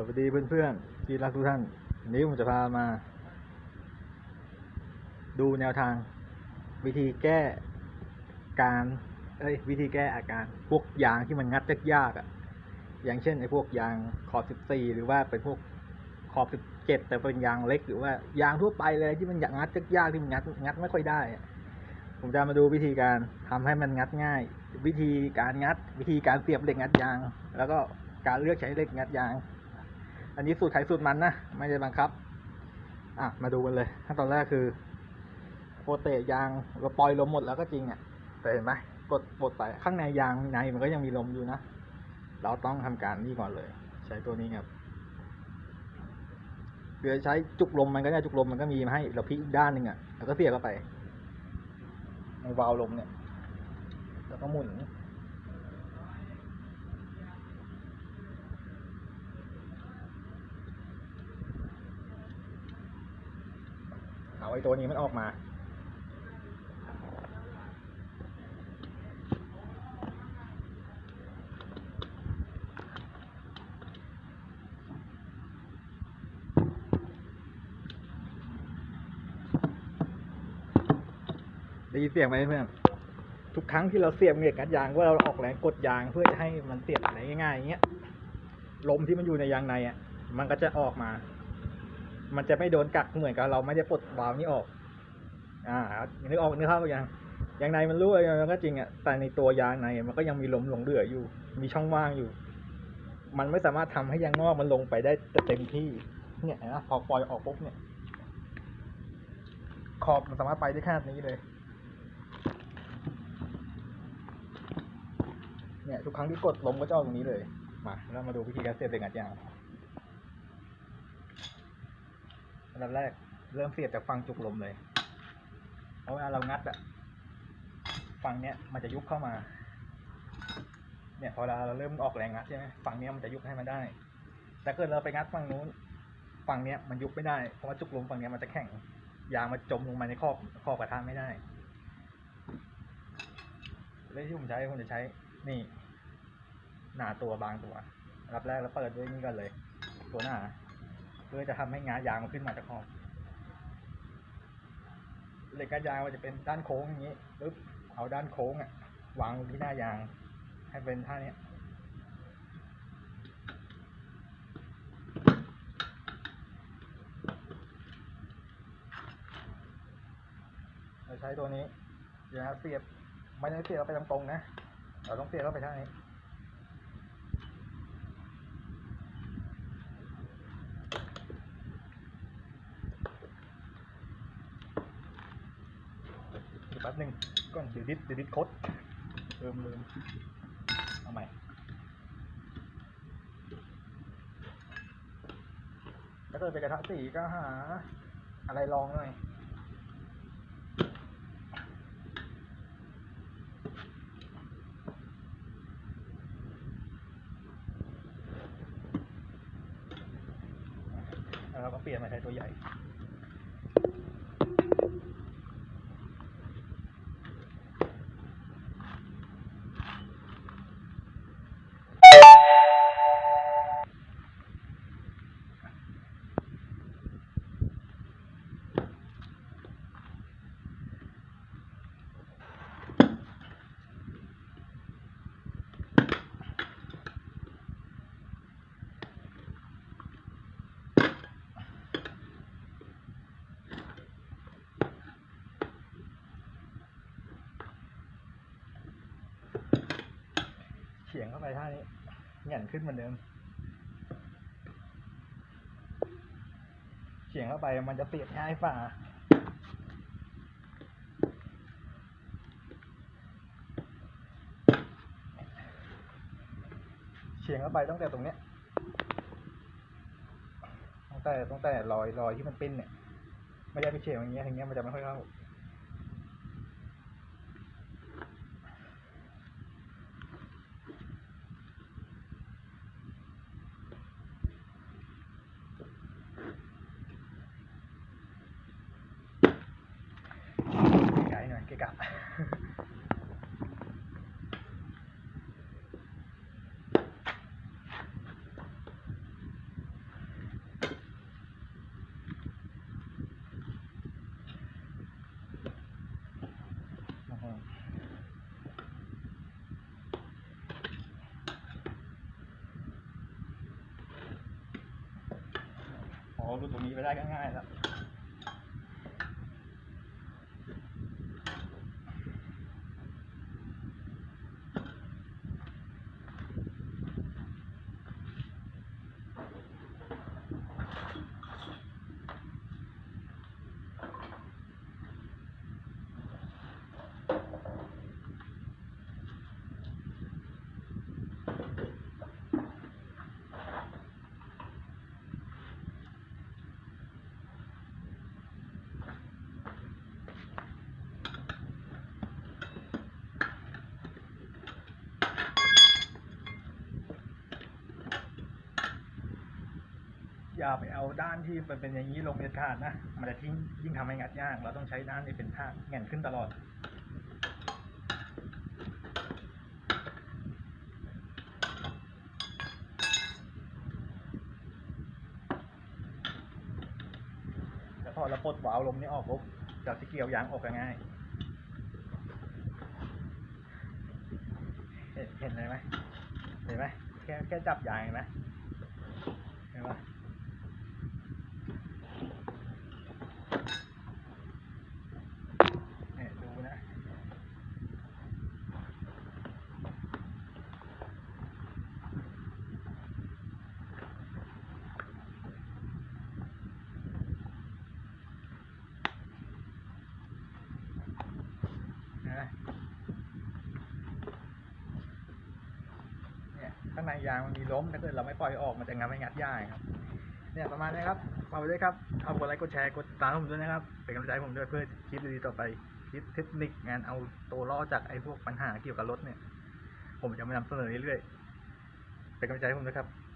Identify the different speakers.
Speaker 1: สวัสดีเพื่อนๆที่รักทุกท่านวันนี้ผมจะพามา ดูแนวทาง วิธีแก้การ เอ้ย วิธีแก้อาการพวกยางที่มันงัดยากๆอะ อย่างเช่นไอ้พวกยางขอบ 14 หรือว่าเป็นพวกขอบ 17 แต่เป็นยางเล็กหรือว่ายางทั่วไปเลยที่มันอยากงัดยากๆที่มันงัดงัดไม่ค่อยได้ผมจะมาดูวิธีการทำให้มันงัดง่าย วิธีการงัด วิธีการเสียบเหล็กงัดยาง แล้วก็การเลือกใช้เหล็กงัดยาง อันนี้สูตรไขสูตรมันนะไม่ได้บังคับ อะมาดูกันเลยขั้นตอนแรกคือโปรเตะยางเราปล่อยลมหมดแล้วก็จริงอะแต่เห็นไหมกดปลดไปข้างในยางในมันก็ยังมีลมอยู่นะเราต้องทำการนี่ก่อนเลย ใช้ตัวนี้ครับเดี๋ยวใช้จุกลมมันก็ได้จุกลมมันก็มีมาให้เราพลิกอีกด้านหนึ่งอะแล้วก็เสียบเข้าไปในวาล์วลมเนี่ย แล้วก็หมุน เอาไอ้ตัวนี้มันออกมา ได้ยินเสียงไหมเพื่อน ทุกครั้งที่เราเสียบเหล็กกัดยางว่าเราออกแรงกดยางเพื่อจะให้มันเสียบอะไรง่ายๆอย่างเงี้ย ลมที่มันอยู่ในยางในอะ มันก็จะออกมา มันจะไม่โดนกักเหมือนกับเราไม่ได้ปลดวาล์วนี้ออก อ่านึกออกนึกภาพยังยางในมันรั่วมันก็จริงอะแต่ในตัวยางในมันก็ยังมีลมหลงเหลืออยู่ มีช่องว่างอยู่ มันไม่สามารถทำให้ยางนอกมันลงไปได้เต็มที่ เนี่ยนะพอปล่อยออกปุ๊บเนี่ย ขอบมันสามารถไปได้แค่นี้เลย เนี่ยทุกครั้งที่กดลมก็จะออกตรงนี้เลย มาเรามาดูวิธีการเสียบเหล็กอัดยาง อันดับแรก เริ่มเสียบจากฝั่งจุกลมเลย เพราะเวลาเรางัดอะฝั่งเนี้ยมันจะยุบเข้ามา เนี่ยพอเราเริ่มออกแรงงัดใช่ไหมฝั่งเนี้ยมันจะยุบให้มันได้ แต่เกิดเราไปงัดฝั่งนู้นฝั่งเนี้ยมันยุบไม่ได้ เพราะว่าจุกลมฝั่งเนี้ยมันจะแข็ง ยางมันจมลงมาในครอบครอบกระทะไม่ได้เลยที่ผมใช้ผมจะใช้ นี่ หนาตัวบางตัวอับแรกเราเปิดด้วยนี่ก่อนเลย ตัวหนา เพื่อจะทำให้งายางมันขึ้นมาจากคอบเหล็กกระยางมันจะเป็นด้านโค้งอย่างนี้ปึ๊บเอาด้านโค้งอะวางที่หน้ายาง ให้เป็นท่าเนี้ยเราใช้ตัวนี้เดี๋ยวนะเสียบไม่ได้เสียบเข้าไปตรงๆนะเราต้องเสียบเข้าไปท่านี้ เดี๋ยวแป๊บหนึ่งก่อนเดี๋ยวดิสเดี๋ยวดิสโคดเริ่มลืมเอาใหม่ถ้าเกิดเป็นกระทะสีก็หา อะไรรองหน่อยแล้วเราก็เปลี่ยนมาใช้ตัวใหญ่ ฉียงเข้าไปท่านี้แหง่นขึ้นเหมือนเดิมเฉียงเข้าไปมันจะเสียบง่ายฝ่าเฉียงเข้าไปตั้งแต่ตรงเนี้ยตั้งแต่ตั้งแต่รอยรอยที่มันปิ้นเนี่ยไม่ได้ไปเฉียงอย่างเงี้ยอย่างเงี้ยมันจะไม่ค่อยเข้าไกลๆหน่อยเกะกะ อ รูดตรงนี้ไปได้ก็ง่ายแล้ว อย่าไปเอาด้านที่มันเป็นอย่างนี้ลงเด็ดขาดนะ มันจะทิ้งยิ่งทำให้งัดยาก เราต้องใช้ด้านที่เป็นท่าแง่นขึ้นตลอด แล้วพอเราปลดวาล์วลมนี้ออกปุ๊บจากที่เกี่ยวยางออกง่ายเห็นเห็นเลยไหมเห็นไหมแค่แค่จับยางเห็นไหมเห็นไหมเนี่ยดูนะ เห็นไหมเนี่ยข้าง ในยางมันมีล้มถ้าเกิดเราไม่ปล่อยออกมันจะงัดไม่งัดยากครับ เนี่ยประมาณนี้ครับฝากไว้ด้วยครับเอากดไลค์กดแชร์กดติดตามผมด้วยนะครับเป็นกำลังใจผมด้วยเพื่อคลิปดีๆต่อไปคลิปเทคนิคงานเอาตัวรอดจากไอ้พวกปัญหาเกี่ยวกับรถเนี่ย ผมจะมานำเสนอเรื่อยๆเป็นกำลังใจให้ผมด้วยครับ